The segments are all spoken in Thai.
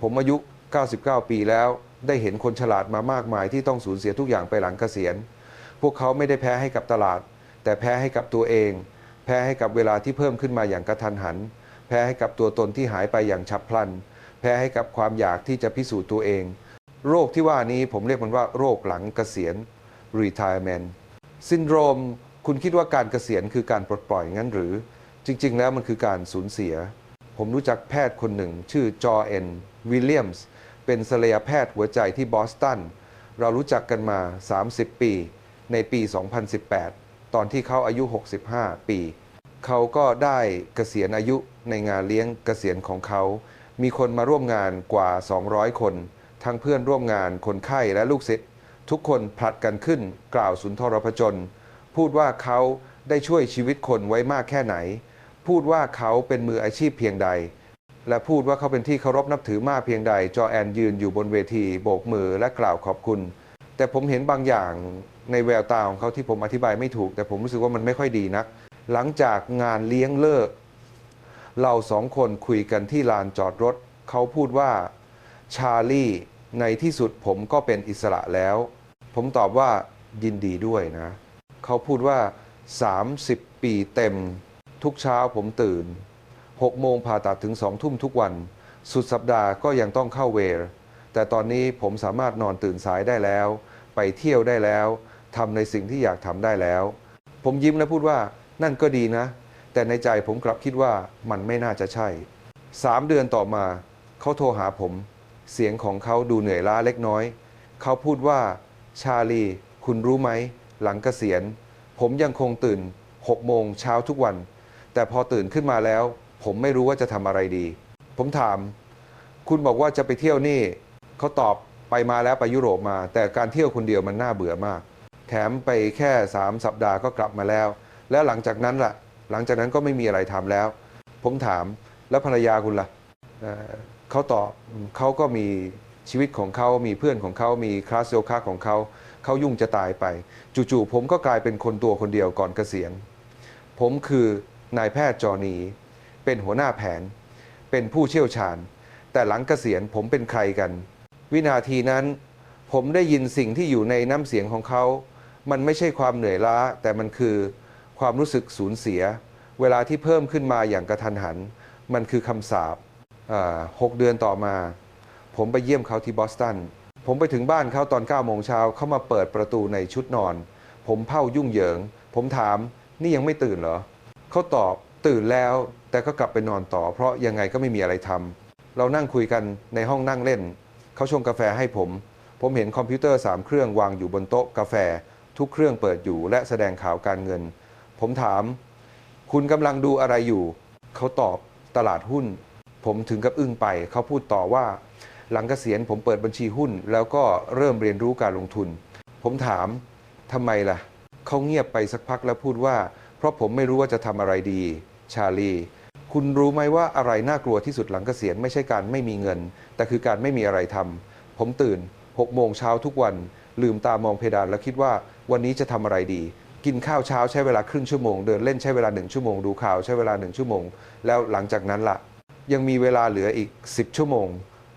ผมอายุ 99 ปีแล้ว ได้เห็นคนฉลาดมามากมายที่ต้องสูญเสียทุกอย่างไปหลังเกษียณ พวกเขาไม่ได้แพ้ให้กับตลาด แต่แพ้ให้กับตัวเอง แพ้ให้กับเวลาที่เพิ่มขึ้นมาอย่างกระทันหัน แพ้ให้กับตัวตนที่หายไปอย่างฉับพลัน แพ้ให้กับความอยากที่จะพิสูจน์ตัวเอง โรคที่ว่านี้ผมเรียกมันว่า โรคหลังเกษียณ retirement ซินโดรมคุณคิดว่าการเกษียณคือการปลดปล่อยงั้นหรือ จริง ๆ แล้วมันคือการสูญเสีย ผมรู้จักแพทย์คนหนึ่ง ชื่อจอเอ็นวิลเลียมส์เป็นศัลยแพทย์หัวใจที่บอสตัน เรารู้จักกันมา 30 ปี ในปี 2018 ตอนที่เขาอายุ 65 ปี เขาก็ได้เกษียณอายุในงานเลี้ยงเกษียณของเขา มีคนมาร่วมงานกว่า 200 คน ทั้งเพื่อนร่วมงานคนไข้และลูกศิษย์ทุกคนผลัดกันขึ้นกล่าวสุนทรพจน์พูดว่าเขาได้ช่วยชีวิตคนไว้มากแค่ไหน พูดว่าเขาเป็นมืออาชีพเพียงใด และพูดว่าเขาเป็นที่เคารพนับถือมากเพียงใด จอแอนยืนอยู่บนเวทีโบกมือและกล่าวขอบคุณ แต่ผมเห็นบางอย่างในแววตาของเขาที่ผมอธิบายไม่ถูก แต่ผมรู้สึกว่ามันไม่ค่อยดีนัก หลังจากงานเลี้ยงเลิก เราสองคนคุยกันที่ลานจอดรถ เขาพูดว่าชาลีในที่สุดผมก็เป็นอิสระแล้ว ผมตอบว่ายินดีด้วยนะ เขาพูดว่า 30 ปีเต็ม ทุกเช้าผมตื่น6โมงผ่าตัดถึง2ทุ่มทุกวัน สุดสัปดาห์ก็ยังต้องเข้าเวร แต่ตอนนี้ผมสามารถนอนตื่นสายได้แล้ว ไปเที่ยวได้แล้วทำในสิ่งที่อยากทำได้แล้ว ผมยิ้มและพูดว่านั่นก็ดีนะ แต่ในใจผมกลับคิดว่ามันไม่น่าจะใช่สามเดือนต่อมา เขาโทรหาผม เสียงของเขาดูเหนื่อยล้าเล็กน้อย เขาพูดว่า ชาลี คุณรู้ไหม หลังเกษียณ ผมยังคงตื่น6โมงเช้าทุกวัน แต่พอตื่นขึ้นมาแล้ว ผมไม่รู้ว่าจะทำอะไรดี ผมถาม คุณบอกว่าจะไปเที่ยวนี่เขาตอบไปมาแล้วไปยุโรปมา แต่การเที่ยวคนเดียวมันน่าเบื่อมาก แถมไปแค่ 3 สัปดาห์ก็กลับมาแล้ว แล้วหลังจากนั้นล่ะ หลังจากนั้นก็ไม่มีอะไรทำแล้ว ผมถามแล้วภรรยาคุณล่ะเอ่อเขาตอบเขาก็มีชีวิตของเขามีเพื่อนของเขามีคลาสโยคะของเขา เขายุ่งจะตายไป จู่ๆผมก็กลายเป็นคนตัวคนเดียวก่อนเกษียณ ผมคือ นายแพทย์จอนี เป็นหัวหน้าแผน เป็นผู้เชี่ยวชาญ แต่หลังเกษียณผมเป็นใครกัน วินาทีนั้น ผมได้ยินสิ่งที่อยู่ในน้ำเสียงของเขา มันไม่ใช่ความเหนื่อยล้า แต่มันคือความรู้สึกสูญเสีย เวลาที่เพิ่มขึ้นมาอย่างกระทันหัน มันคือคำสาปหกเดือนต่อมา ผมไปเยี่ยมเขาที่บอสตัน ผมไปถึงบ้านเขาตอน9โมงเช้าเขามาเปิดประตูในชุดนอน ผมเผ้ายุ่งเหยิง ผมถามนี่ยังไม่ตื่นเหรอ เขาตอบตื่นแล้ว แต่ก็กลับไปนอนต่อ เพราะยังไงก็ไม่มีอะไรทำเรานั่งคุยกันในห้องนั่งเล่น เขาชงกาแฟให้ผม ผมเห็นคอมพิวเตอร์3เครื่องวางอยู่บนโต๊ะกาแฟ ทุกเครื่องเปิดอยู่และแสดงข่าวการเงิน ผมถาม คุณกำลังดูอะไรอยู่ เขาตอบตลาดหุ้น ผมถึงกับอึ้งไป เขาพูดต่อว่า หลังเกษียณผมเปิดบัญชีหุ้น แล้วก็เริ่มเรียนรู้การลงทุน ผมถามทำไมล่ะ เขาเงียบไปสักพักแล้วพูดว่า ราะผมไม่รู้ว่าจะทำอะไรดี ชาลี คุณรู้ไหมว่าอะไรน่ากลัวที่สุดหลังเกษียณไม่ใช่การไม่มีเงิน แต่คือการไม่มีอะไรทำผมตื่น6โมงเช้าทุกวัน ลืมตามองเพดานแล้วคิดว่าวันนี้จะทำอะไรดี กินข้าวเช้าใช้เวลาครึ่งชั่วโมง เดินเล่นใช้เวลาหนึ่งชั่วโมงดูข่าวใช้เวลาหนึ่งชั่วโมง แล้วหลังจากนั้นล่ะ ยังมีเวลาเหลืออีก 10 ชั่วโมง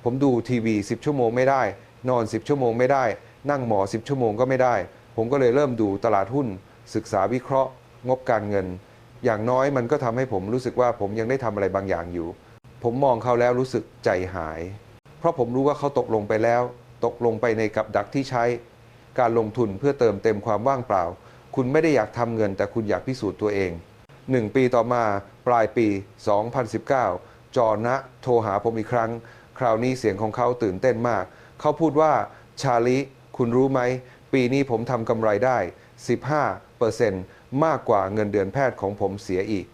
ผมดูทีวี 10 ชั่วโมงไม่ได้ นอน 10 ชั่วโมงไม่ได้ นั่งหมอ 10 ชั่วโมงก็ไม่ได้ ผมก็เลยเริ่มดูตลาดหุ้น ศึกษาวิเคราะห์ งบการเงิน อย่างน้อยมันก็ทำให้ผมรู้สึกว่าผมยังได้ทำอะไรบางอย่างอยู่ ผมมองเขาแล้วรู้สึกใจหาย เพราะผมรู้ว่าเขาตกลงไปแล้ว ตกลงไปในกับดักที่ใช้ การลงทุนเพื่อเติมเต็มความว่างเปล่า คุณไม่ได้อยากทำเงิน แต่คุณอยากพิสูจน์ตัวเองหนึ่งปีต่อมาปลายปี 2019 จอนะโทรหาผมอีกครั้ง คราวนี้เสียงของเขาตื่นเต้นมาก เขาพูดว่าชาลิคุณรู้ไหม ปีนี้ผมทำกำไรได้ 15% มากกว่าเงินเดือนแพทย์ของผมเสียอีก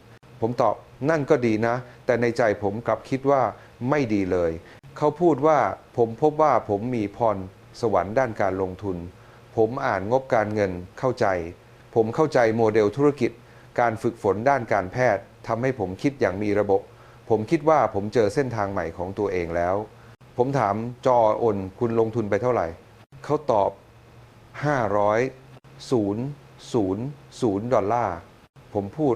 ผมตอบนั่นก็ดีนะ แต่ในใจผมกลับคิดว่าไม่ดีเลย เขาพูดว่าผมพบว่าผมมีพรสวรรค์ด้านการลงทุน ผมอ่านงบการเงินเข้าใจ ผมเข้าใจโมเดลธุรกิจ การฝึกฝนด้านการแพทย์ทำให้ผมคิดอย่างมีระบบ ผมคิดว่าผมเจอเส้นทางใหม่ของตัวเองแล้ว ผมถามจออนคุณลงทุนไปเท่าไหร่ เขาตอบ 500 0 0 0 ดอลลาร์ ผมพูด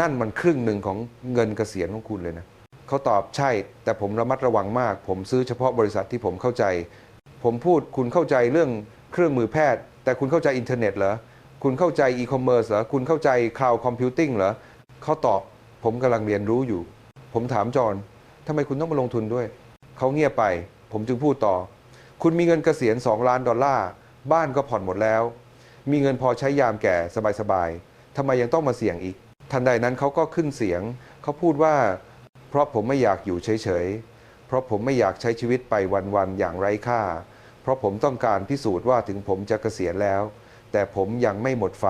นั่นมันครึ่งหนึ่งของเงินเกษียณของคุณเลยนะเขาตอบใช่ แต่ผมระมัดระวังมาก ผมซื้อเฉพาะบริษัทที่ผมเข้าใจ ผมพูดคุณเข้าใจเรื่องเครื่องมือแพทย์ แต่คุณเข้าใจอินเทอร์เน็ตเหรอ คุณเข้าใจอีคอมเมิร์ซเหรอ คุณเข้าใจคลาวด์คอมพิวติ้งเหรอเขาตอบผมกำลังเรียนรู้อยู่ ผมถามจอห์นทำไมคุณต้องมาลงทุนด้วย เขาเงียบไป ผมจึงพูดต่อ คุณมีเงินเกษียณ 2 ล้านดอลลาร์ บ้านก็ผ่อนหมดแล้ว มีเงินพอใช้ยามแก่สบายๆทำไมยังต้องมาเสี่ยงอีก ทันใดนั้นเขาก็ขึ้นเสียง เขาพูดว่า เพราะผมไม่อยากอยู่เฉยๆ เพราะผมไม่อยากใช้ชีวิตไปวันๆอย่างไร้ค่า เพราะผมต้องการพิสูจน์ว่าถึงผมจะเกษียณแล้ว แต่ผมยังไม่หมดไฟ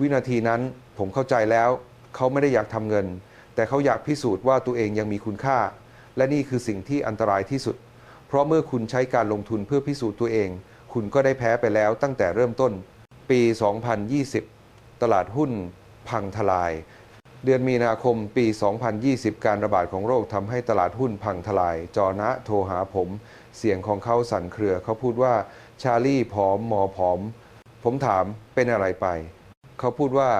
วินาทีนั้นผมเข้าใจแล้ว เขาไม่ได้อยากทำเงิน แต่เขาอยากพิสูจน์ว่าตัวเองยังมีคุณค่า และนี่คือสิ่งที่อันตรายที่สุด เพราะเมื่อคุณใช้การลงทุนเพื่อพิสูจน์ตัวเอง คุณก็ได้แพ้ไปแล้วตั้งแต่เริ่มต้น ปี 2020 ตลาดหุ้นพังทลาย เดือนมีนาคมปี 2020 การระบาดของโรคทำให้ตลาดหุ้นพังทลาย จอนะโทรหาผม เสียงของเขาสั่นเครือ เขาพูดว่าชาลี่ผอมหมอผอม ผมถามเป็นอะไรไป เขาพูดว่า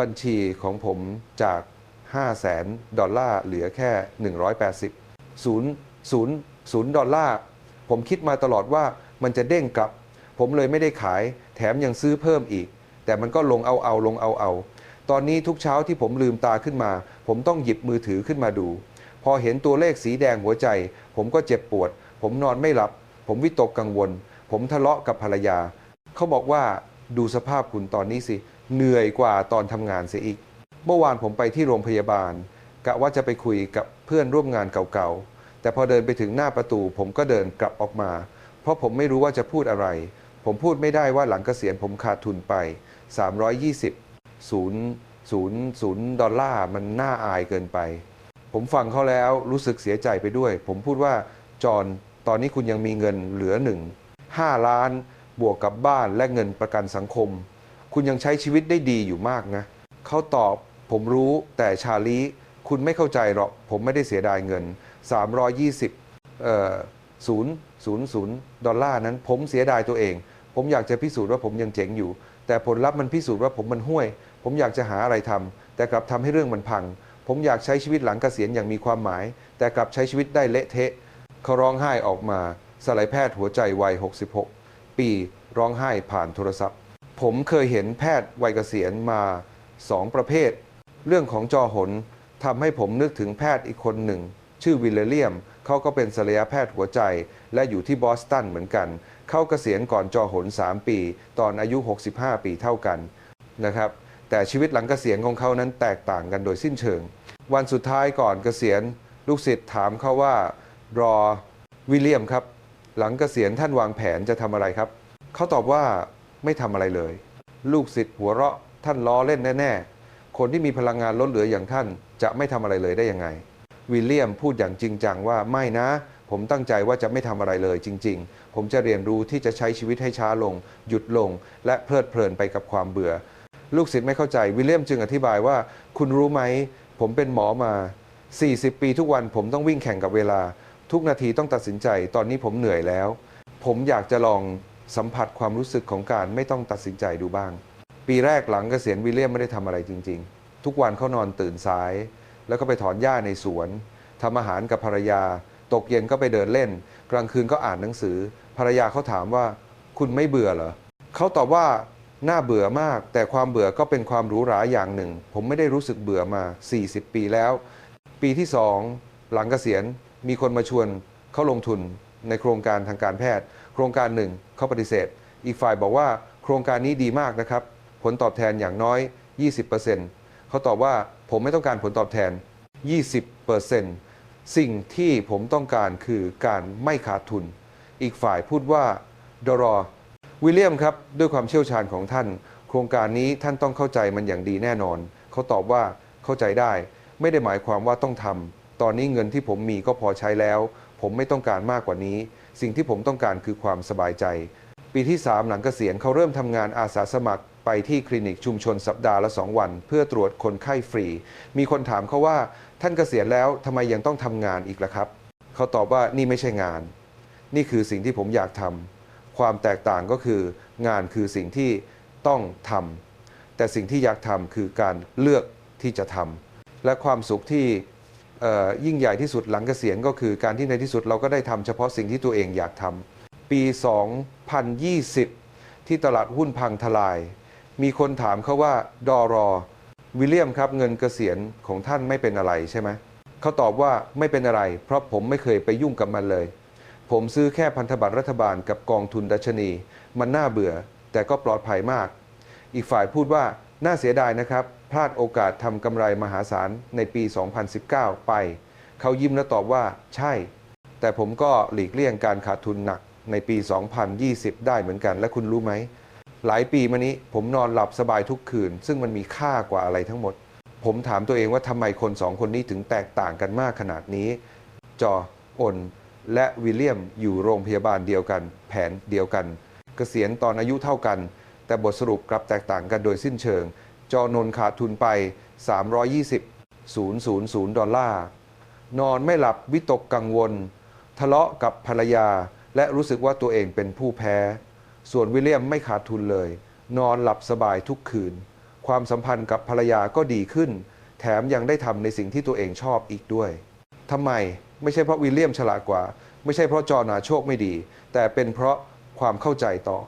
บัญชีของผมจาก 5 0 0แสนดอลลาร์เหลือแค่ 180ศูนย์ศูนย์ศูนย์ดอลลาร์ผมคิดมาตลอดว่ามันจะเด้งกลับ ผมเลยไม่ได้ขาย แถมยังซื้อเพิ่มอีก แต่มันก็ลงเอาเอาลงเอาเอา ตอนนี้ทุกเช้าที่ผมลืมตาขึ้นมา ผมต้องหยิบมือถือขึ้นมาดู พอเห็นตัวเลขสีแดงหัวใจ ผมก็เจ็บปวด ผมนอนไม่หลับ ผมวิตกกังวล ผมทะเลาะกับภรรยา เขาบอกว่าดูสภาพคุณตอนนี้สิ เหนื่อยกว่าตอนทำงานเสียอีก เมื่อวานผมไปที่โรงพยาบาลกะว่าจะไปคุยกับเพื่อนร่วมงานเก่าๆ แต่พอเดินไปถึงหน้าประตูผมก็เดินกลับออกมา เพราะผมไม่รู้ว่าจะพูดอะไร ผมพูดไม่ได้ว่าหลังเกษียณผมขาดทุนไป 320ศูนย์ศูนย์ศูนย์ดอลลาร์มันน่าอายเกินไป ผมฟังเขาแล้วรู้สึกเสียใจไปด้วย ผมพูดว่าจอห์นตอนนี้คุณยังมีเงินเหลือหนึ่งห้าล้านบวกกับบ้านและเงินประกันสังคม คุณยังใช้ชีวิตได้ดีอยู่มากนะเขาตอบผมรู้แต่ชาลีคุณไม่เข้าใจหรอก ผมไม่ได้เสียดายเงิน 320เอ่อศูนย์ศูนย์ศูนย์ดอลลาร์นั้น ผมเสียดายตัวเอง ผมอยากจะพิสูจน์ว่าผมยังเจ๋งอยู่ แต่ผลลัพธ์มันพิสูจน์ว่าผมมันห่วย ผมอยากจะหาอะไรทำแต่กลับทำให้เรื่องมันพัง ผมอยากใช้ชีวิตหลังเกษียณอย่างมีความหมาย แต่กลับใช้ชีวิตได้เละเทะเขาร้องไห้ออกมาสลายแพทย์หัวใจวัย 66 ปีร้องไห้ผ่านโทรศัพท์ ผมเคยเห็นแพทย์วัยเกษียณมาสองประเภท เรื่องของจอหนทำให้ผมนึกถึงแพทย์อีกคนหนึ่ง ชื่อวิลเลียมเขาก็เป็นศัลยแพทย์หัวใจ และอยู่ที่บอสตันเหมือนกัน เข้าเกษียณก่อนจอหน 3 ปี ตอนอายุ 65 ปีเท่ากันนะครับแต่ชีวิตหลังเกษียณของเขานั้นแตกต่างกันโดยสิ้นเชิง วันสุดท้ายก่อนเกษียณ ลูกศิษย์ถามเขาว่ารอวิลเลียมครับ หลังเกษียณท่านวางแผนจะทำอะไรครับ เขาตอบว่าไม่ทำอะไรเลย ลูกศิษย์หัวเราะท่านล้อเล่นแน่ ๆ คนที่มีพลังงานล้นเหลืออย่างท่านจะไม่ทำอะไรเลยได้ยังไง วิลเลียมพูดอย่างจริงจังว่าไม่นะ ผมตั้งใจว่าจะไม่ทำอะไรเลยจริง ๆ ผมจะเรียนรู้ที่จะใช้ชีวิตให้ช้าลง หยุดลง และเพลิดเพลินไปกับความเบื่อ ลูกศิษย์ไม่เข้าใจวิลเลียมจึงอธิบายว่า คุณรู้ไหม ผมเป็นหมอมา 40 ปีทุกวันผมต้องวิ่งแข่งกับเวลา ทุกนาทีต้องตัดสินใจ ตอนนี้ผมเหนื่อยแล้ว ผมอยากจะลองสัมผัสความรู้สึกของการไม่ต้องตัดสินใจดูบ้าง ปีแรกหลังเกษียณวิลเลียมไม่ได้ทำอะไรจริง ๆ ทุกวันเขานอนตื่นสาย แล้วก็ไปถอนหญ้าในสวนทำอาหารกับภรรยา ตกเย็นก็ไปเดินเล่น กลางคืนก็อ่านหนังสือ ภรรยาเขาถามว่า คุณไม่เบื่อเหรอเขาตอบว่าน่าเบื่อมาก แต่ความเบื่อก็เป็นความหรูหราอย่างหนึ่ง ผมไม่ได้รู้สึกเบื่อมา 40 ปีแล้ว ปีที่2หลังเกษียณมีคนมาชวนเขาลงทุนในโครงการทางการแพทย์ โครงการหนึ่งเขาปฏิเสธ อีกฝ่ายบอกว่าโครงการนี้ดีมากนะครับ ผลตอบแทนอย่างน้อย 20%เขาตอบว่า ผมไม่ต้องการผลตอบแทน 20%สิ่งที่ผมต้องการคือการไม่ขาดทุน อีกฝ่ายพูดว่าดรอวิลเลียมครับ ด้วยความเชี่ยวชาญของท่าน โครงการนี้ท่านต้องเข้าใจมันอย่างดีแน่นอน เขาตอบว่าเข้าใจได้ ไม่ได้หมายความว่าต้องทำตอนนี้เงินที่ผมมีก็พอใช้แล้ว ผมไม่ต้องการมากกว่านี้ สิ่งที่ผมต้องการคือความสบายใจ ปีที่ 3 หลังเกษียณเขาเริ่มทำงานอาสาสมัคร ไปที่คลินิกชุมชนสัปดาห์ละ 2 วัน เพื่อตรวจคนไข้ฟรี มีคนถามเขาว่าท่านเกษียณแล้วทำไมยังต้องทำงานอีกล่ะครับ เขาตอบว่านี่ไม่ใช่งาน นี่คือสิ่งที่ผมอยากทำความแตกต่างก็คือ งานคือสิ่งที่ต้องทำแต่สิ่งที่อยากทำคือการเลือกที่จะทำและความสุขที่ยิ่งใหญ่ที่สุดหลังเกษียณก็คือการที่ในที่สุดเราก็ได้ทำเฉพาะสิ่งที่ตัวเองอยากทำปี 2020 ที่ตลาดหุ้นพังทลาย มีคนถามเขาว่าดอรอ วิลเลียมครับเงินเกษียณของท่านไม่เป็นอะไรใช่ไหมเขาตอบว่าไม่เป็นอะไร เพราะผมไม่เคยไปยุ่งกับมันเลย ผมซื้อแค่พันธบัตรรัฐบาลกับกองทุนดัชนี มันน่าเบื่อ แต่ก็ปลอดภัยมาก อีกฝ่ายพูดว่าน่าเสียดายนะครับ พลาดโอกาสทำกำไรมหาศาลในปี 2019 ไป เขายิ้มและตอบว่า ใช่ แต่ผมก็หลีกเลี่ยงการขาดทุนหนักในปี 2020 ได้เหมือนกัน และคุณรู้ไหม หลายปีมานี้ผมนอนหลับสบายทุกคืน ซึ่งมันมีค่ากว่าอะไรทั้งหมด ผมถามตัวเองว่าทำไมคนสองคนนี้ถึงแตกต่างกันมากขนาดนี้ จออนและวิลเลียมอยู่โรงพยาบาลเดียวกัน แผนเดียวกัน เกษียณตอนอายุเท่ากัน แต่บทสรุปกลับแตกต่างกันโดยสิ้นเชิง จอนนขาดทุนไป 320 000 ดอลลาร์ นอนไม่หลับวิตกกังวล ทะเลาะกับภรรยา และรู้สึกว่าตัวเองเป็นผู้แพ้ ส่วนวิลเลียมไม่ขาดทุนเลย นอนหลับสบายทุกคืน ความสัมพันธ์กับภรรยาก็ดีขึ้น แถมยังได้ทำในสิ่งที่ตัวเองชอบอีกด้วยทำไมไม่ใช่เพราะวิลเลียมฉลาดกว่า ไม่ใช่เพราะจอหนาโชคไม่ดี แต่เป็นเพราะความเข้าใจต่อ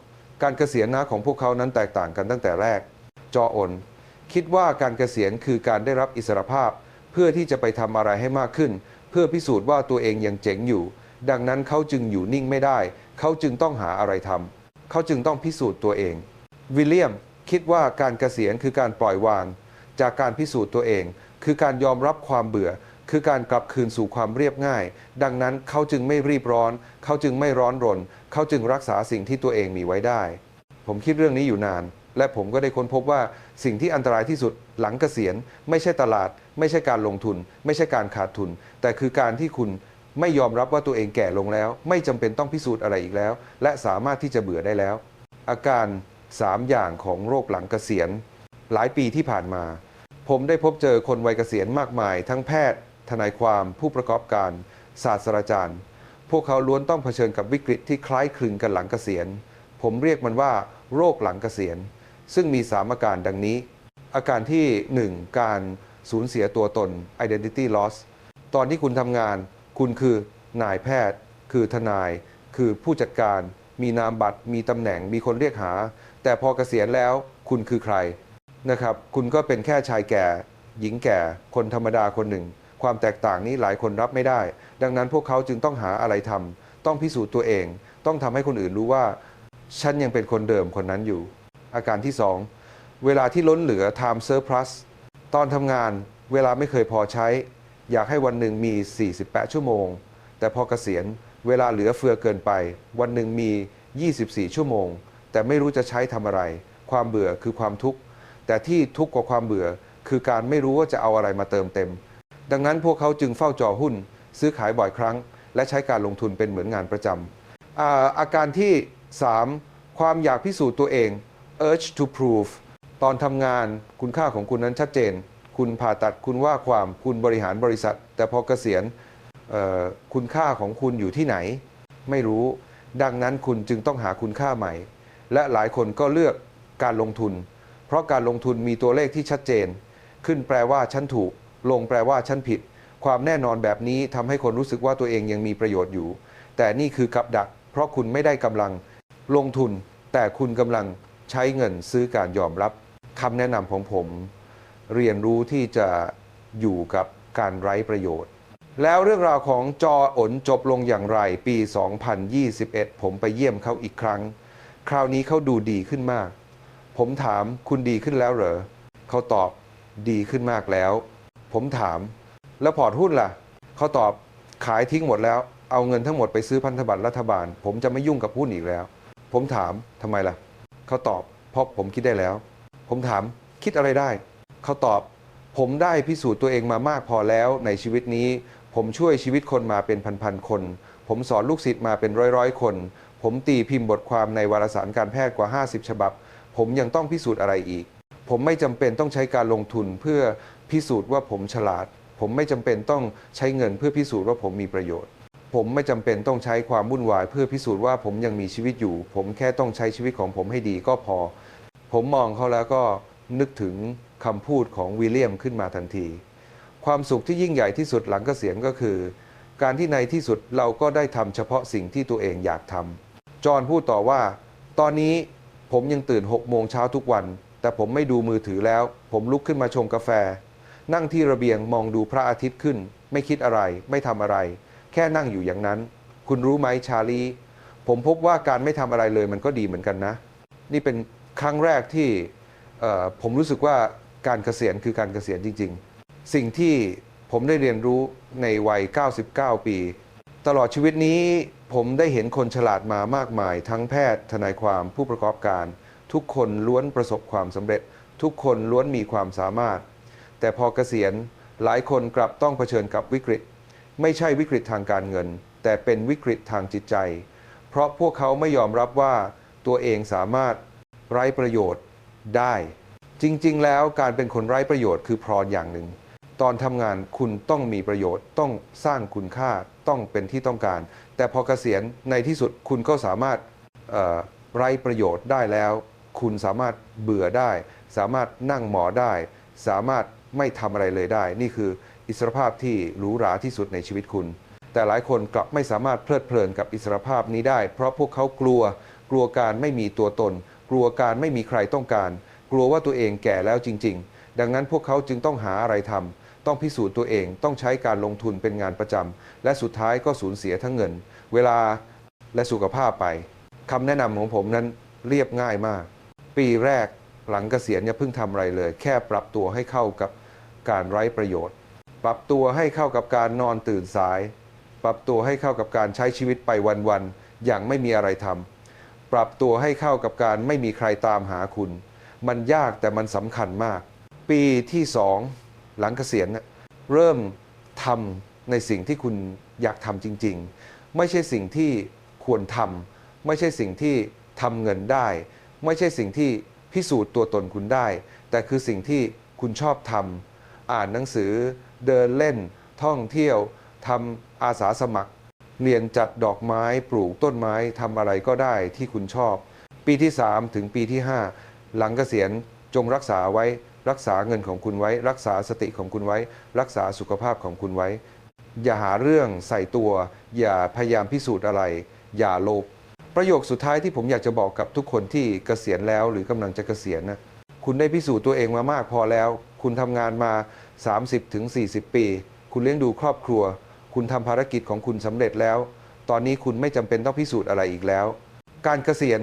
การเกษียณนะของพวกเขานั้นแตกต่างกันตั้งแต่แรก จออนคิดว่าการเกษียณคือการได้รับอิสรภาพ เพื่อที่จะไปทำอะไรให้มากขึ้น เพื่อพิสูจน์ว่าตัวเองยังเจ๋งอยู่ ดังนั้นเขาจึงอยู่นิ่งไม่ได้ เขาจึงต้องหาอะไรทำ เขาจึงต้องพิสูจน์ตัวเอง วิลเลียมคิดว่าการเกษียณคือการปล่อยวาง จากการพิสูจน์ตัวเอง คือการยอมรับความเบื่อ คือการกลับคืนสู่ความเรียบง่าย ดังนั้นเขาจึงไม่รีบร้อน เขาจึงไม่ร้อนรน เขาจึงรักษาสิ่งที่ตัวเองมีไว้ได้ ผมคิดเรื่องนี้อยู่นาน และผมก็ได้ค้นพบว่าสิ่งที่อันตรายที่สุดหลังเกษียณ ไม่ใช่ตลาด ไม่ใช่การลงทุน ไม่ใช่การขาดทุน แต่คือการที่คุณ ไม่ยอมรับว่าตัวเองแก่ลงแล้ว ไม่จำเป็นต้องพิสูจน์อะไรอีกแล้ว และสามารถที่จะเบื่อได้แล้ว อาการ 3 อย่างของโรคหลังเกษียณ หลายปีที่ผ่านมา ผมได้พบเจอคนวัยเกษียณมากมาย ทั้งแพทย์ ทนายความผู้ประกอบการ ศาสตราจารย์ พวกเขาล้วนต้องเผชิญกับวิกฤตที่คล้ายคลึงกันหลังเกษียณ ผมเรียกมันว่า โรคหลังเกษียณ ซึ่งมี 3 อาการดังนี้ อาการที่ 1 การสูญเสียตัวตน identity loss ตอนที่คุณทำงาน คุณคือนายแพทย์ คือทนาย คือผู้จัดการ มีนามบัตร มีตำแหน่ง มีคนเรียกหา แต่พอเกษียณแล้วคุณคือใครนะครับ คุณก็เป็นแค่ชายแก่ หญิงแก่ คนธรรมดาคนหนึ่ง ความแตกต่างนี้หลายคนรับไม่ได้ ดังนั้นพวกเขาจึงต้องหาอะไรทำต้องพิสูจน์ตัวเอง ต้องทำให้คนอื่นรู้ว่าฉันยังเป็นคนเดิมคนนั้นอยู่ อาการที่ 2 เวลาที่ล้นเหลือ time surplus ตอนทำงานเวลาไม่เคยพอใช้ อยากให้วันหนึ่งมี 48 ชั่วโมง แต่พอเกษียณเวลาเหลือเฟือเกินไป วันหนึ่งมี 24 ชั่วโมง แต่ไม่รู้จะใช้ทำอะไร ความเบื่อคือความทุกข์ แต่ที่ทุกข์กว่าความเบื่อ คือการไม่รู้ว่าจะเอาอะไรมาเติมเต็ม ดังนั้นพวกเขาจึงเฝ้าจอหุ้น ซื้อขายบ่อยครั้ง และใช้การลงทุนเป็นเหมือนงานประจำอาอาการที่ 3 ความอยากพิสูจน์ตัวเอง urge to prove ตอนทำงานคุณค่าของคุณนั้นชัดเจน คุณผ่าตัดคุณว่าความคุณบริหารบริษัท แต่พอเกษียณคุณค่าของคุณอยู่ที่ไหน ไม่รู้ดังนั้นคุณจึงต้องหาคุณค่าใหม่ และหลายคนก็เลือกการลงทุน เพราะการลงทุนมีตัวเลขที่ชัดเจน ขึ้นแปลว่าฉันถูก ลงแปลว่าฉันผิด ความแน่นอนแบบนี้ทำให้คนรู้สึกว่าตัวเองยังมีประโยชน์อยู่ แต่นี่คือกับดัก เพราะคุณไม่ได้กำลังลงทุน แต่คุณกำลังใช้เงินซื้อการยอมรับคำแนะนำของผม เรียนรู้ที่จะอยู่กับการไร้ประโยชน์ แล้วเรื่องราวของจออนจบลงอย่างไรปี 2021 ผมไปเยี่ยมเขาอีกครั้ง คราวนี้เขาดูดีขึ้นมาก ผมถามคุณดีขึ้นแล้วเหรอเขาตอบดีขึ้นมากแล้ว ผมถาม แล้วพอร์ตหุ้นล่ะเขาตอบขายทิ้งหมดแล้ว เอาเงินทั้งหมดไปซื้อพันธบัตรรัฐบาล ผมจะไม่ยุ่งกับหุ้นอีกแล้ว ผมถามทำไมล่ะเขาตอบเพราะผมคิดได้แล้ว ผมถามคิดอะไรได้ เขาตอบ ผมได้พิสูจน์ตัวเองมามากพอแล้วในชีวิตนี้ ผมช่วยชีวิตคนมาเป็นพันๆคน ผมสอนลูกศิษย์มาเป็นร้อยๆ คน ผมตีพิมพ์บทความในวารสารการแพทย์กว่า 50 ฉบับ ผมยังต้องพิสูจน์อะไรอีก ผมไม่จำเป็นต้องใช้การลงทุนเพื่อพิสูจน์ว่าผมฉลาด ผมไม่จำเป็นต้องใช้เงินเพื่อพิสูจน์ว่าผมมีประโยชน์ผมไม่จำเป็นต้องใช้ความวุ่นวายเพื่อพิสูจน์ว่าผมยังมีชีวิตอยู่ ผมแค่ต้องใช้ชีวิตของผมให้ดีก็พอ ผมมองเขาแล้วก็นึกถึง คำพูดของวิลเลียมขึ้นมาทันที ความสุขที่ยิ่งใหญ่ที่สุดหลังเกษียณก็คือ การที่ในที่สุดเราก็ได้ทำเฉพาะสิ่งที่ตัวเองอยากทำจอห์นพูดต่อว่า ตอนนี้ผมยังตื่น6โมงเช้าทุกวัน แต่ผมไม่ดูมือถือแล้ว ผมลุกขึ้นมาชงกาแฟ นั่งที่ระเบียงมองดูพระอาทิตย์ขึ้น ไม่คิดอะไร ไม่ทำอะไร แค่นั่งอยู่อย่างนั้น คุณรู้ไหมชาลี ผมพบว่าการไม่ทำอะไรเลยมันก็ดีเหมือนกันนะ นี่เป็นครั้งแรกที่ผมรู้สึกว่า การเกษียณคือการเกษียณจริง ๆ สิ่งที่ผมได้เรียนรู้ในวัย 99 ปี ตลอดชีวิตนี้ผมได้เห็นคนฉลาดมามากมาย ทั้งแพทย์ทนายความผู้ประกอบการ ทุกคนล้วนประสบความสำเร็จ ทุกคนล้วนมีความสามารถ แต่พอเกษียณหลายคนกลับต้องเผชิญกับวิกฤต ไม่ใช่วิกฤตทางการเงิน แต่เป็นวิกฤตทางจิตใจ เพราะพวกเขาไม่ยอมรับว่าตัวเองสามารถไร้ประโยชน์ได้ จริง ๆ แล้วการเป็นคนไร้ประโยชน์คือพรอย่างหนึ่ง ตอนทำงานคุณต้องมีประโยชน์ ต้องสร้างคุณค่าต้องเป็นที่ต้องการ แต่พอเกษียณในที่สุดคุณก็สามารถไร้ประโยชน์ได้แล้ว คุณสามารถเบื่อได้ สามารถนั่งหมอได้ สามารถไม่ทำอะไรเลยได้ นี่คืออิสรภาพที่หรูหราที่สุดในชีวิตคุณ แต่หลายคนกลับไม่สามารถเพลิดเพลินกับอิสรภาพนี้ได้ เพราะพวกเขากลัว กลัวการไม่มีตัวตน กลัวการไม่มีใครต้องการ กลัวว่าตัวเองแก่แล้วจริง ๆ ดังนั้นพวกเขาจึงต้องหาอะไรทำต้องพิสูจน์ตัวเองต้องใช้การลงทุนเป็นงานประจำและสุดท้ายก็สูญเสียทั้งเงิน เวลาและสุขภาพไปคำแนะนำของผมนั้นเรียบง่ายมาก ปีแรกหลังเกษียณอย่าเพิ่งทำอะไรเลย แค่ปรับตัวให้เข้ากับการไร้ประโยชน์ ปรับตัวให้เข้ากับการนอนตื่นสาย ปรับตัวให้เข้ากับการใช้ชีวิตไปวันๆอย่างไม่มีอะไรทำปรับตัวให้เข้ากับการไม่มีใครตามหาคุณ มันยากแต่มันสำคัญมาก ปีที่สองหลังเกษียณเริ่มทำในสิ่งที่คุณอยากทำจริง ๆ ไม่ใช่สิ่งที่ควรทำไม่ใช่สิ่งที่ทำเงินได้ ไม่ใช่สิ่งที่พิสูจน์ตัวตนคุณได้ แต่คือสิ่งที่คุณชอบทำอ่านหนังสือ เดินเล่น ท่องเที่ยวทำอาสาสมัคร เรียนจัดดอกไม้ ปลูกต้นไม้ทำอะไรก็ได้ที่คุณชอบ ปีที่ 3 ถึงปีที่ 5 หลังเกษียณจงรักษาไว้ รักษาเงินของคุณไว้ รักษาสติของคุณไว้ รักษาสุขภาพของคุณไว้ อย่าหาเรื่องใส่ตัว อย่าพยายามพิสูจน์อะไร อย่าโลภประโยคสุดท้ายที่ผมอยากจะบอกกับทุกคนที่เกษียณแล้วหรือกำลังจะเกษียณนะคุณได้พิสูจน์ตัวเองมามากพอแล้ว คุณทำงานมา 30-40ถึง40ปี คุณเลี้ยงดูครอบครัว คุณทำภารกิจของคุณสำเร็จแล้ว ตอนนี้คุณไม่จำเป็นต้องพิสูจน์อะไรอีกแล้ว การเกษียณ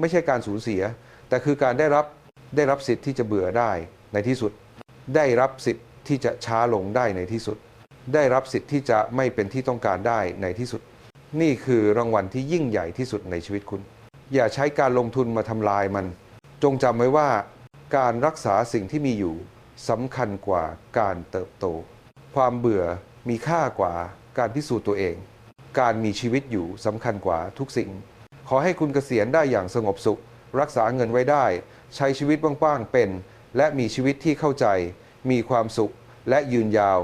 ไม่ใช่การสูญเสีย แต่คือการได้รับได้รับสิทธิ์ที่จะเบื่อได้ในที่สุด ได้รับสิทธิ์ที่จะช้าลงได้ในที่สุด ได้รับสิทธิ์ที่จะไม่เป็นที่ต้องการได้ในที่สุด นี่คือรางวัลที่ยิ่งใหญ่ที่สุดในชีวิตคุณ อย่าใช้การลงทุนมาทำลายมัน จงจำไว้ว่า การรักษาสิ่งที่มีอยู่สำคัญกว่าการเติบโต ความเบื่อมีค่ากว่าการพิสูจน์ตัวเอง การมีชีวิตอยู่สำคัญกว่าทุกสิ่ง ขอให้คุณเกษียณได้อย่างสงบสุข รักษาเงินไว้ได้ ใช้ชีวิตว่างๆเป็น และมีชีวิตที่เข้าใจ มีความสุข และยืนยาว